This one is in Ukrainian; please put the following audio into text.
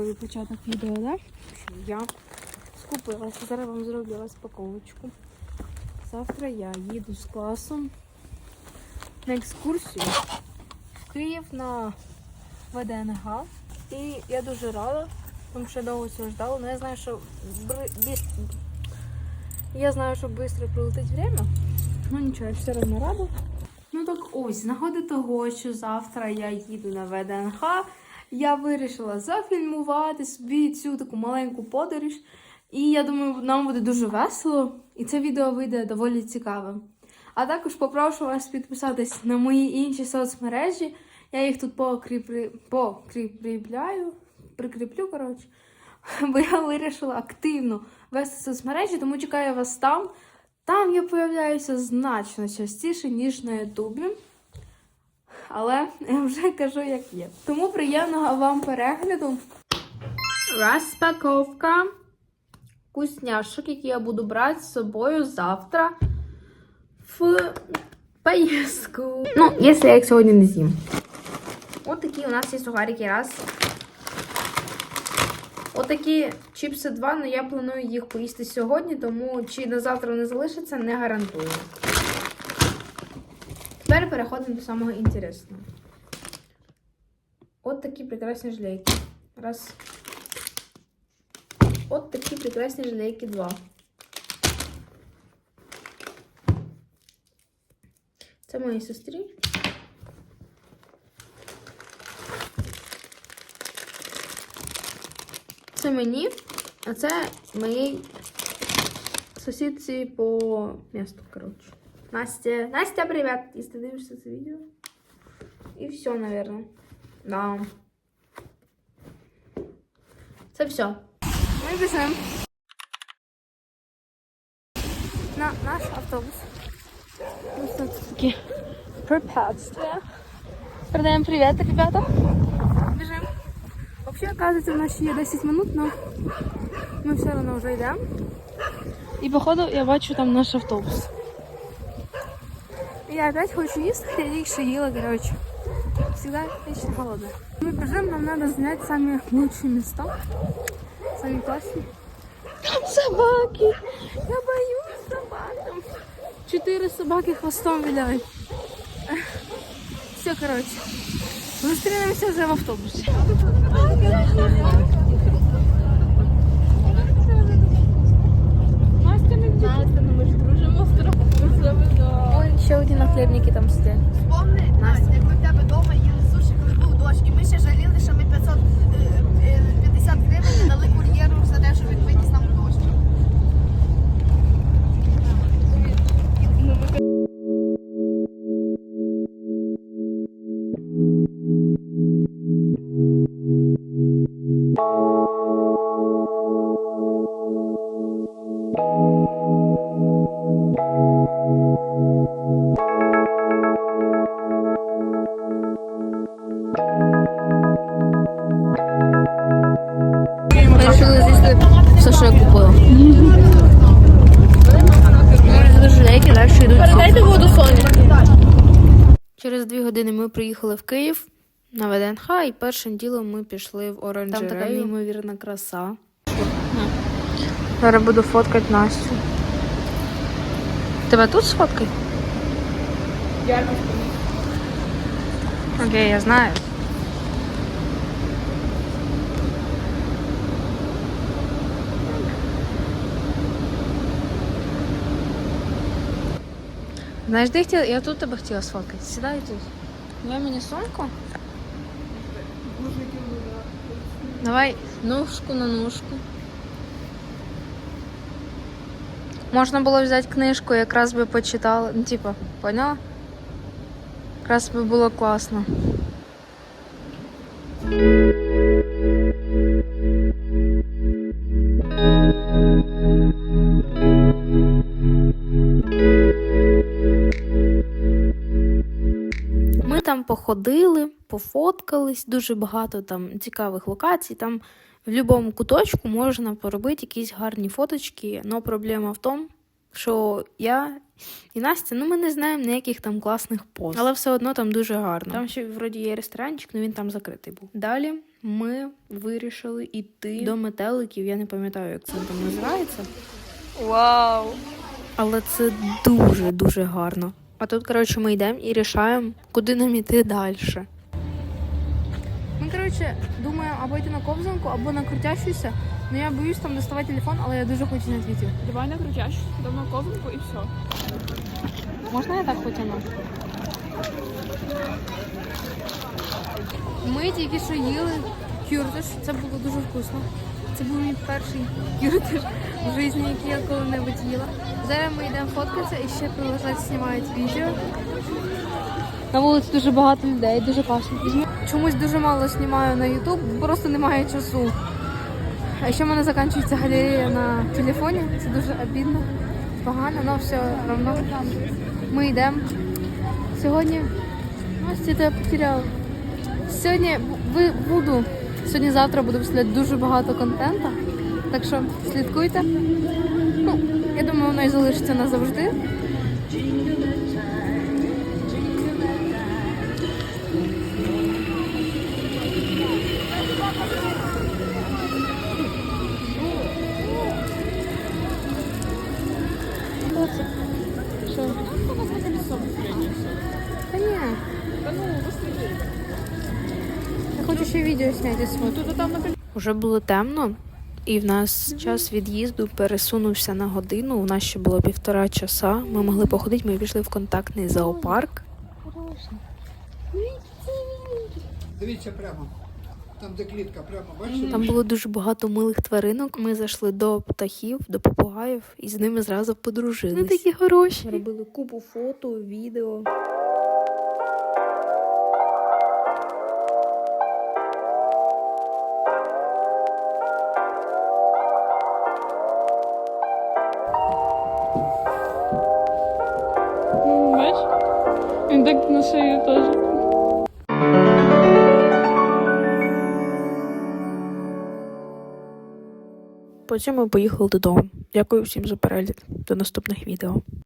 тобі початок відео, так? Я скупилася. Зараз вам зроблю розпаковочку. Завтра я їду з класом на екскурсію в Київ на ВДНГ. І я дуже рада, тому що я довго цього ждала. Але я знаю, що я знаю, що швидко прилетить время. Ну нічого, я все одно рада. Ну так ось, з нагоди того, що завтра я їду на ВДНХ, я вирішила зафільмувати собі цю таку маленьку подорож. І я думаю, нам буде дуже весело, і це відео вийде доволі цікавим. А також попрошу вас підписатись на мої інші соцмережі. Я їх тут покріпри... покріпляю, прикріплю, коротше. Бо я вирішила активно вести соцмережі, тому чекаю вас там. Там я появляюся значно частіше, ніж на Ютубі. Але я вже кажу, як є. Тому приємного вам перегляду. Розпаковка вкусняшок, які я буду брати з собою завтра в поїздку. Ну, якщо я їх сьогодні не з'їм. От такі у нас є сухарики раз. Отакі чіпси два, але я планую їх поїсти сьогодні, тому чи на завтра вони залишаться, не гарантую. Тепер переходимо до самого інтересного. От такі прекрасні жилейки. Раз. От такі прекрасні жилейки два. Це моїй сестрі. Це мені, а це моїй сусідці по місту, коротше. Настя, Настя, привіт! Якщо ти дивишся це відео. І все, наверное. Да. Це все. Ми біжимо. На наш автобус. Ось тут такі препятствия. Передаємо привіт, ребята. Біжимо. Вообще, оказывается, у нас ще є 10 минут, но ми все одно вже йдемо. І походу я бачу там наш автобус. І Я опять хочу їсти, я тільки що їла, короче. Всегда вечно голодна. Мы бежим, нам надо занять самые лучшие места. Самые классные. Там собаки! Я боюсь собак. Там четыре собаки хвостом виляють. Все, короче. Зустрінемося вже в автобусі. Настя не Настя, ще там сидять. Вспомни, Настя, як ми в тебе вдома їли суші, коли був дощ, і ми ще жаліли, години ми приїхали в Київ на ВДНХ, і першим ділом ми пішли в оранжерею. Там така неймовірна краса. Зараз буду фоткати Настю. Тебе тут сфоткай? Окей, я знаю. Знаєш, де я хотіла? Я тут тебе хотіла сфоткати. Сідай тут. Давай мені сумку. Давай ножку на ножку. Можна було взяти книжку, якраз би почитала. Ну, типа, поняла? Якраз би було класно. Походили, пофоткались, дуже багато там цікавих локацій. Там в будь-якому куточку можна поробити якісь гарні фоточки, але проблема в тому, що я і Настя, ну ми не знаємо ніяких там класних поз, але все одно там дуже гарно. Там ще вроді є ресторанчик, але він там закритий був. Далі ми вирішили йти до метеликів. Я не пам'ятаю, як це там називається. Вау! Але це дуже дуже гарно. А тут, коротше, ми йдемо і рішаємо, куди нам іти далі. Ми, коротше, думаємо або йти на ковзанку, або на крутящуюся. Ну я боюсь там доставати телефон, але я дуже хочу на твіті. Давай на крутящу, давно ковнику і все. Можна я так потягну? Ми тільки що їли кюртиш. Це було дуже вкусно. Це був мій перший кюртиш в житті, який я коли-небудь їла. Зараз ми йдемо фоткатися і ще продовжувати знімають відео. На вулиці дуже багато людей, дуже класно. Чомусь дуже мало знімаю на YouTube, просто немає часу. А ще в мене закінчується галерея на телефоні. Це дуже обідно, погано, але все одно. Ми йдемо. Сьогодні. Ось це я потеряла. Сьогодні буду. Сьогодні-завтра буду виставляти дуже багато контенту. Так що слідкуйте. Ну, я думаю, воно і залишиться назавжди. Що? Та ні. Та ну, быстрее. Хочу ще відео зняти своє. Тут там Уже було темно, і в нас час від'їзду пересунувся на годину. У нас ще було півтора часа. Ми могли походити, ми пішли в контактний зоопарк. Дивіться прямо. Там, де клітка, прямо, бачите? Там було дуже багато милих тваринок. Ми зайшли до птахів, до попугаїв і з ними зразу подружились. Вони такі хороші. Робили купу фото, відео. Він так на шею теж. Потім ми поїхали додому. Дякую всім за перегляд. До наступних відео.